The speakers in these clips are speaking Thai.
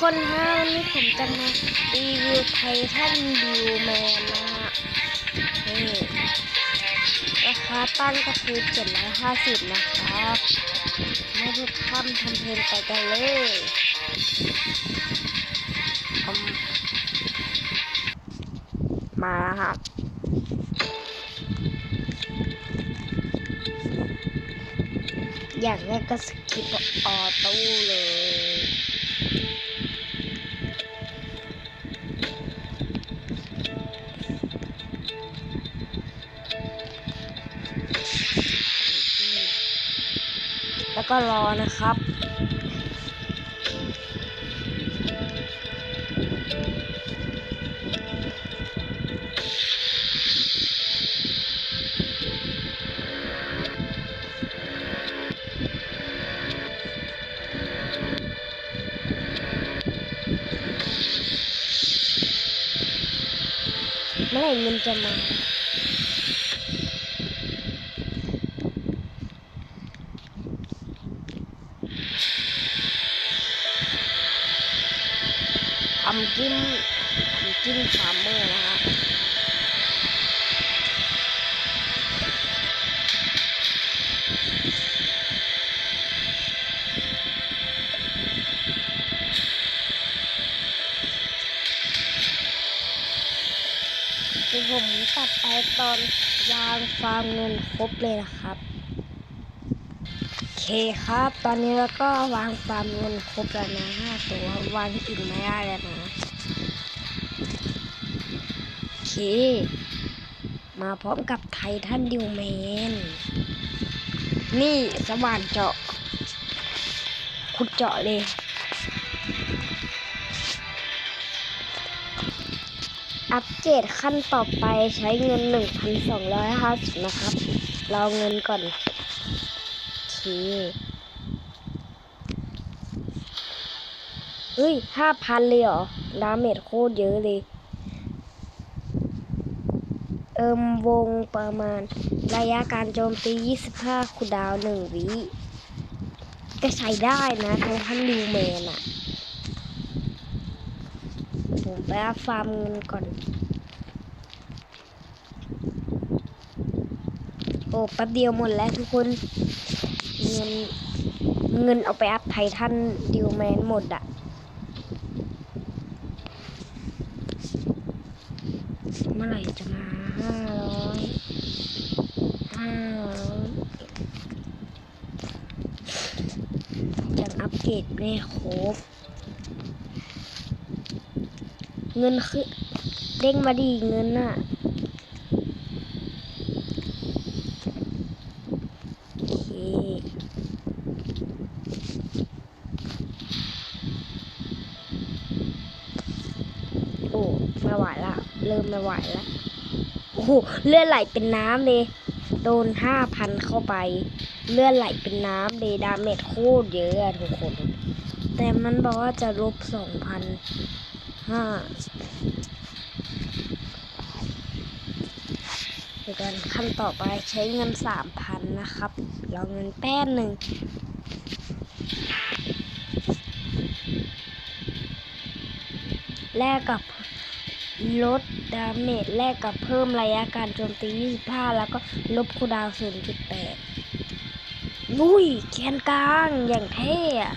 คนฮะวันนี้ผมจะมารีวิวไททันบิวแมนนะฮะนี่ราคาตั้งก็คือ750 นะครับ ไม่ได้ทำทำเพลงไปกันเลยมมาแล้วครับอย่างแรกก็สกิปออโต้เลย แล้วก็รอนะครับ เมื่อไหร่เงินจะมา ผมตัดไปตอนวางฟาร์มเงินครบเลยนะครับโอเคครับ ตอนนี้เราก็วางฟาร์มเงินครบแล้วนะห้าตัววางอีกไม่ได้แล้วนะโอเค มาพร้อมกับไททันดิวแมน นี่สว่านเจาะ ขุดเจาะเลย อัปเกรดขั้นต่อไปใช้เงิน 1,250 นะครับ รอเงินก่อนโอเฮ้ย 5,000 เลยเหรอ ดาเมจโคตรเยอะเลย เอิมวงประมาณระยะการโจมตี 25คูดาวน์1วิ ก็ใช้ได้นะทั้งพันลิวแมนอะ ผมไปอัพฟาร์มเงินก่อน โอ้แป๊บเดียวหมดแล้วทุกคน เงินเงินเอาไปอัพไททันดิวแมนหมดอะเมื่อไหร่จะมาห้าร้อยห้าร้อยยังอัปเกรดไม่ครบ เงินคือเด้งมาดีเงินน่ะโอ้ไม่ไหวละเริ่มไม่ไหวละโอ้โหเลือดไหลเป็นน้ำเลยโดนห้าพันเข้าไป เลือดไหลเป็นน้ำเลยดาเมจโคตรเยอะทุกคน แต่มันบอกว่าจะลบสองพัน ห้าเดี๋ยวกันขั้นต่อไปใช้เงินสามพันนะครับรอเงินแป้นหนึ่งแลกกับลดดาเมจแลกกับเพิ่มระยะการโจมตี 25 แล้วก็ลบคูดาวน์0.8อุ้ยแกนกลางอย่างเท่อะ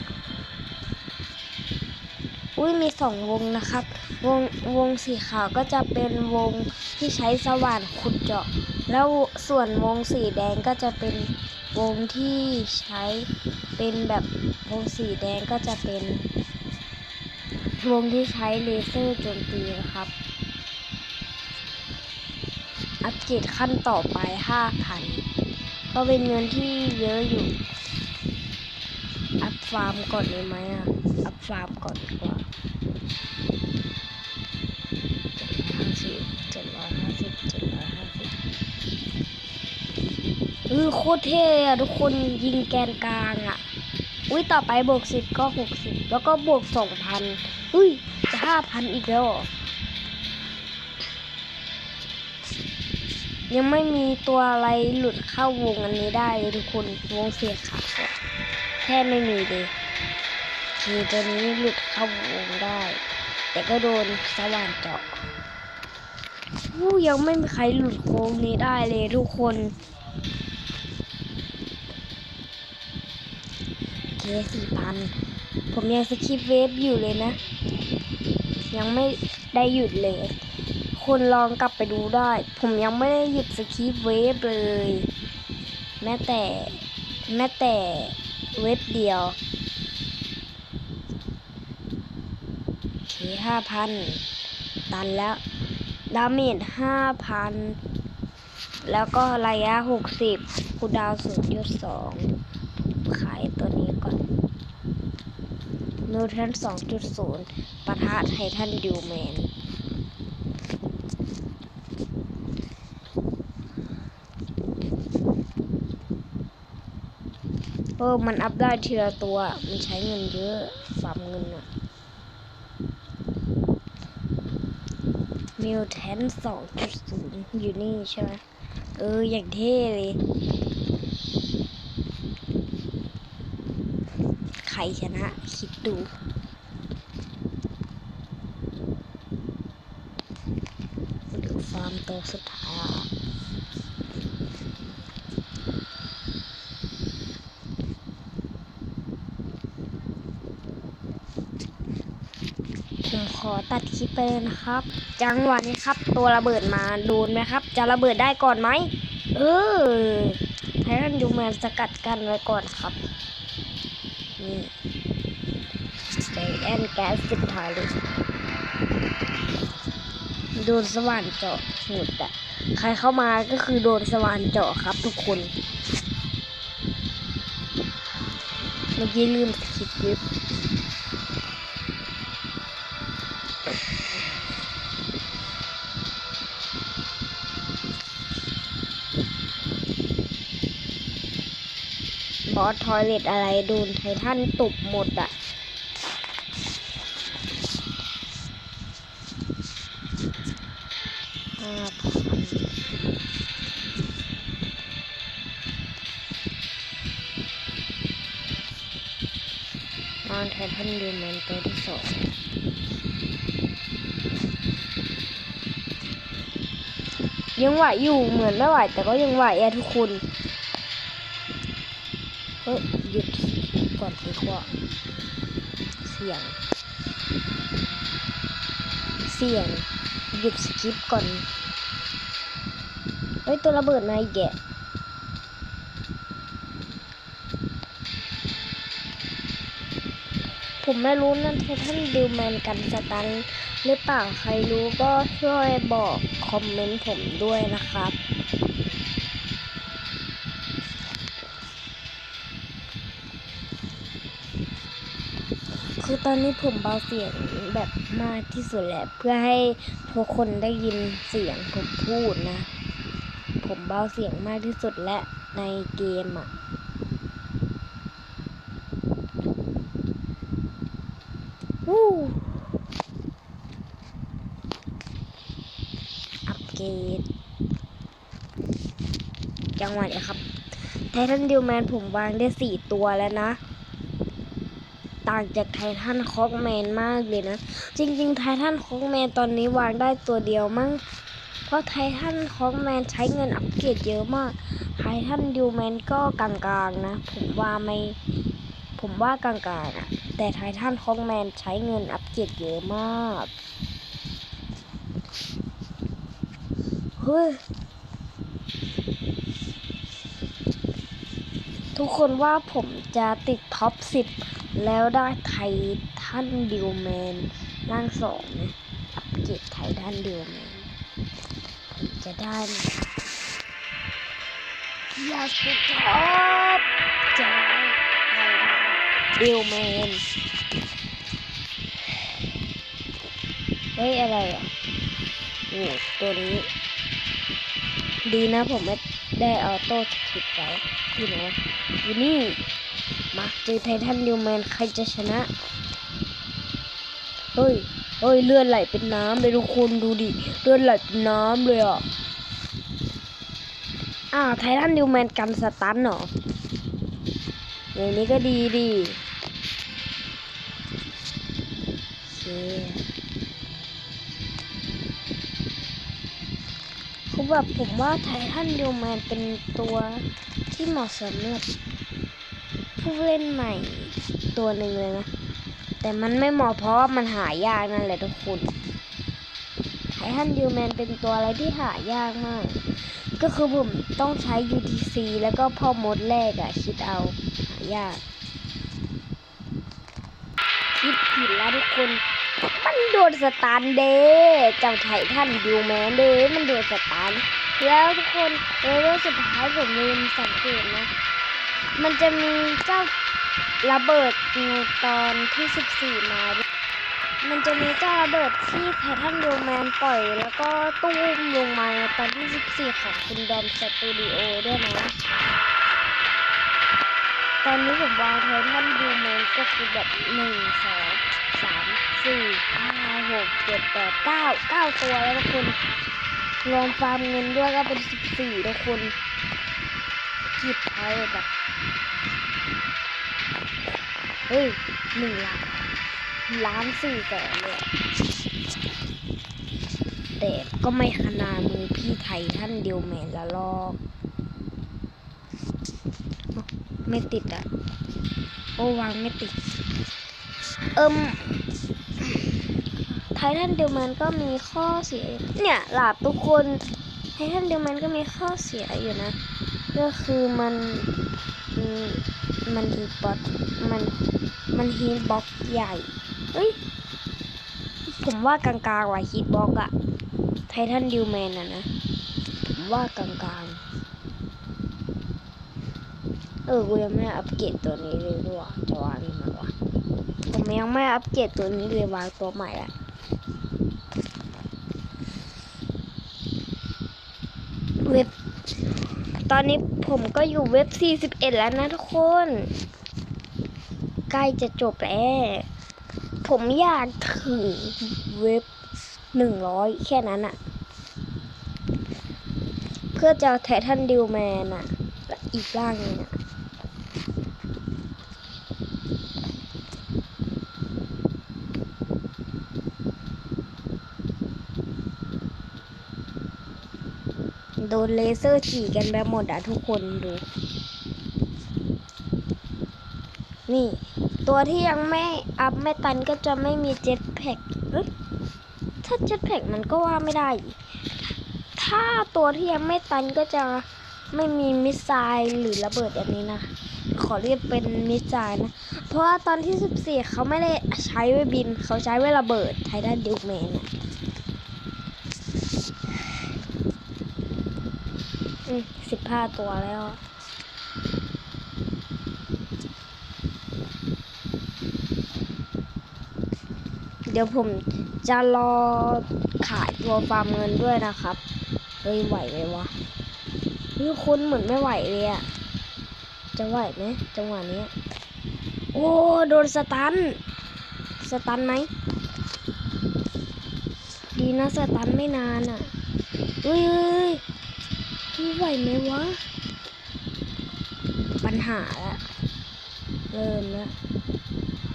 อุ้ยมีสองวงนะครับ วงวงสีขาวก็จะเป็นวงที่ใช้สว่านขุดเจาะ แล้วส่วนวงสีแดงก็จะเป็นวงที่ใช้เป็นแบบวงสีแดงก็จะเป็นวงที่ใช้เลเซอร์โจมตีนะครับ อัปเกรดขั้นต่อไป 5,000 ก็เป็นเงินที่เยอะอยู่ อัพฟาร์มก่อนเลยไหมอะ อัพฟาร์มก่อนดีกว่าเจ็ดร้อยห้าสิบเจ็ดร้อยห้าสิบเออโคตรเท่อะทุกคนยิงแกนกลางอะอุ้ยต่อไปบวกสิบก็หกสิบแล้วก็บวกสองพันอุ้ยจะห้าพันอีกแล้วยังไม่มีตัวอะไรหลุดเข้าวงอันนี้ได้ทุกคนวงเสียขาดแค่ไม่มีเลย โอตัวนี้หลุดเข้าวงได้ แต่ก็โดนสว่านเจาะอู้ยังไม่มีใครหลุดโค้งนี้ได้เลยทุกคนเคสี่พันผมยังสคิปเวฟอยู่เลยนะ ยังไม่ได้หยุดเลย คนลองกลับไปดูได้ ผมยังไม่ได้หยุดสคิปเวฟเลย แม้แต่แม้แต่เว็บเดียว โอเคห้าพันตันแล้ว ดาเมจห้าพันแล้วก็ระยะหกสิบคูดาวศูนย์จุดสองขายตัวนี้ก่อนนูทันสองจุดศูนย์ปะทะไททันดิวแมนเออมันอัพได้ทีละตัว มันใช้เงินเยอะฟาร์มเงินอะ มิวแทนสองจุดศูนย์อยู่นี่ใช่ไหมเออ อย่างเท่เลย ใครชนะ คิดดูดูฟาร์มตัวสุดท้ายอะ ผมขอ ตัดคลิปไปเลยนะครับ จังหวะนี้ครับ ตัวระเบิดมาโดนไหมครับ จะระเบิดได้ก่อนไหมเออไททันยูแมนสกัดกันไว้ก่อนครับนี่ใจแอนแก๊สสุดท้ายเลยโดนสว่านเจาะหมุดอะใครเข้ามาก็คือโดนสว่านเจาะครับ ทุกคนเมื่อกี้ลืมสคิปวิป สทอยเลตอะไรโดนไททันตบหมดอะห้าพันอนไททันยูแมนตัวที่สองยังไหวอยู่เหมือนไม่ไหวแต่ก็ยังไหวอะทุกคน เฮ้ยหยุดก่อนดีกว่าเสียง เสียง หยุดสกิปก่อน เฮ้ย ตัวระเบิดมาอีกแกผมไม่รู้นั่นทท่านดิวแมนกันสตันหรือเปล่าใครรู้ก็ช่วยบอกคอมเมนต์ผมด้วยนะครับ คือตอนนี้ผมเบาเสียงแบบมากที่สุดแหละ เพื่อให้ทุกคนได้ยินเสียงผมพูดนะ ผมเบาเสียงมากที่สุดและในเกมอะวู้อัปเกรดจังหวะนี้ครับไททันดิวแมนผมวางได้สี่ตัวแล้วนะ ต่างจากไททันคอกแมนมากเลยนะ จริงๆไททันคอกแมนตอนนี้วางได้ตัวเดียวมั้งเพราะไททันคอกแมนใช้เงินอัปเกรดเยอะมากไททันดิวแมนก็กลางๆนะ ผมว่าไม่ ผมว่ากลางๆอะแต่ไททันคอกแมนใช้เงินอัปเกรดเยอะมากเฮ้ยทุกคนว่าผมจะติดท็อป 10 แล้วได้ไททันดิวแมนร่างสองนะอัปเกรดไททันดิวแมนจะได้ยากติดท็อปจะได้ไททันดิวแมนเฮ้ย อะไรอะโอ้ตัวนี้ ดีนะผมไม่ได้ออโต้สกิปไว้ที่ไหนวะอยู่นี่ มาเจอไททันดิวแมนใครจะชนะ เฮ้ย เฮ้ย เลือดไหลเป็นน้ำเลยทุกคนดูดิ เลือดไหลเป็นน้ำเลยอะ อ้าวไททันดิวแมนกันสตันเหรออย่างนี้ก็ดีดีคือแบบผมว่าไททันเดลแมนเป็นตัวที่เหมาะสำหรับ ผู้เล่นใหม่ตัวหนึ่งเลยนะ แต่มันไม่เหมาะเพราะว่ามันหายากนั่นแหละทุกคนไททันเดลแมนเป็นตัวอะไรที่หายากมาก ก็คือผมต้องใช้ UTC แล้วก็พ่อมดแรกอะคิดเอา หายาก คิดผิดแล้วทุกคน มันโดนสตาร์เดย์เจ้าไททันดิวแมนเดย์มันโดนสตาร์แล้วทุกคนเลเวลสุดท้ายผมลืมสังเกตนะ มันจะมีเจ้าระเบิดในตอนที่ 14 มา มันจะมีเจ้าระเบิดที่ไททันดิวแมนปล่อย แล้วก็ตุ้มลงมาในตอนที่ 14 ของคุณดอมสตูดิโอด้วยนะ ตอนนี้ผมวางไททันดิวแมนก็คือแบบหนึ่งสองสามสี่ห้าหกเจ็ดแปดเก้าเก้าตัวแล้วทุกคนรวมฟาร์มเงินด้วยก็เป็นสิบสี่ทุกคน คิดเอาแบบเฮ้ยหนึ่งล้านล้านสี่แสนเลยแต่ก็ไม่ขนาดมือพี่ไทยทันเดียวแมนละลอกไม่ติดอะ โอ้วางไม่ติด เอิมไททันเดลแมนก็มีข้อเสีย เนี่ยหลาบทุกคน ไททันเดลแมนก็มีข้อเสียอยู่นะ ก็คือมันมันฮีบ็อกมันมันฮีบ็อกใหญ่เอ้ยผมว่ากลางๆว่ะฮีบ็อกอะไททันเดลแมนอะนะผมว่ากลางๆเออกูยังไม่อัปเกรดตัวนี้เลยด้วยว่ะจะวางนี่มาวะผมยังไม่อัปเกรดตัวนี้เลยวางตัวใหม่อะ เว็บ ตอนนี้ผมก็อยู่เว็บ 41 แล้วนะทุกคน ใกล้จะจบแล้ว ผมอยากถึงเว็บ 100 แค่นั้นอะเพื่อจะแททันดิวแมนอะและอีกร่างนึงอะ โดนเลเซอร์ฉีกันไปหมดอะทุกคนดู นี่ ตัวที่ยังไม่อัพไม่ตันก็จะไม่มีเจ็ตแพ็กถ้าเจ็ตแพ็กมันก็ว่าไม่ได้ ถ้าตัวที่ยังไม่ตันก็จะไม่มีมิสไซล์หรือระเบิดอันนี้นะ ขอเรียกเป็นมิสไซล์นะ เพราะว่าตอนที่ 14 เขาไม่ได้ใช้ไว้บิน เขาใช้ไว้ระเบิดไททันดิวแมนอะ อืม สิบห้าตัวแล้ว เดี๋ยวผมจะรอขายตัวฟาร์มเงินด้วยนะครับ เฮ้ย ไหวไหมวะนี่คุณเหมือนไม่ไหวเลยอะจะไหวไหมจังหวะนี้ โอ้ โดนสตัน สตันไหม ดีนะสตันไม่นานอะเฮ้ยเฮ้ยเฮ้ย ไหวไหมวะ ปัญหาละเริ่มล้ว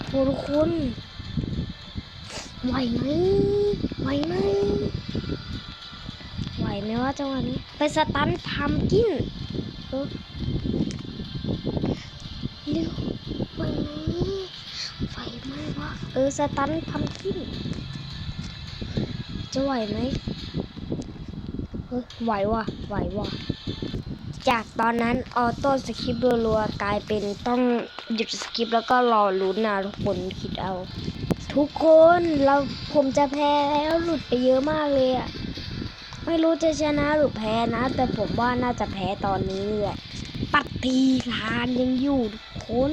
โอ้ทุกคนไหวไหมไหวไหมไหวไหมว่าจังหวะนี้ ไปสตันพัมกินเออเร็วไหวไหมไหวไหมวะเออสตันพัมกินจะไหวไหม ไหวว่ะไหวว่ะจากตอนนั้นออโต้สคริปรัวๆกลายเป็นต้องหยุดสคริปแล้วก็รอลุ้นนะทุกคนคิดเอา ทุกคนเราผมจะแพ้แล้วหลุดไปเยอะมากเลยอะไม่รู้จะชนะหรือแพ้นะ แต่ผมว่าน่าจะแพ้ตอนนี้แหละปฏิลานยังอยู่ทุกคน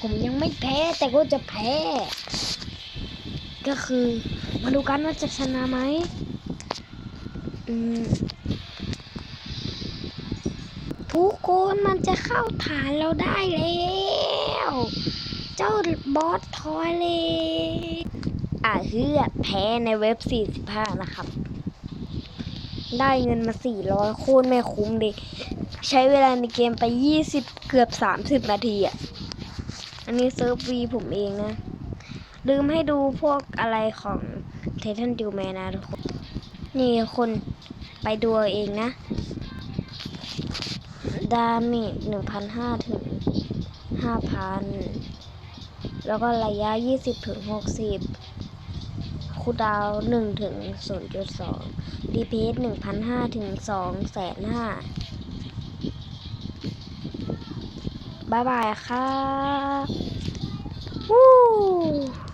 ผมยังไม่แพ้แต่ก็จะแพ้ ก็คือ มาดูกันว่าจะชนะไหมอืม ทุกคนมันจะเข้าฐานเราได้แล้ว เจ้าบอสทอยเลยอะเฮือแพ้ในเว็บ 45 นะครับ ได้เงินมา 400 โคตรไม่คุ้มดิใช้เวลาในเกมไป 20 เกือบ 30 นาทีอะ อันนี้เซิร์ฟวีผมเองนะ ลืมให้ดูพวกอะไรของเททันดิวแมนนะทุกคน นี่คนไปดูเองนะ ดาเมจหนึ่งพันห้าถึงห้าพันแล้วก็ระยะยี่สิบถึงหกสิบคูดาวหนึ่งถึงศูนย์จุดสองดีเพสหนึ่งพันห้าถึงสองแสนห้าบายบายครับวู้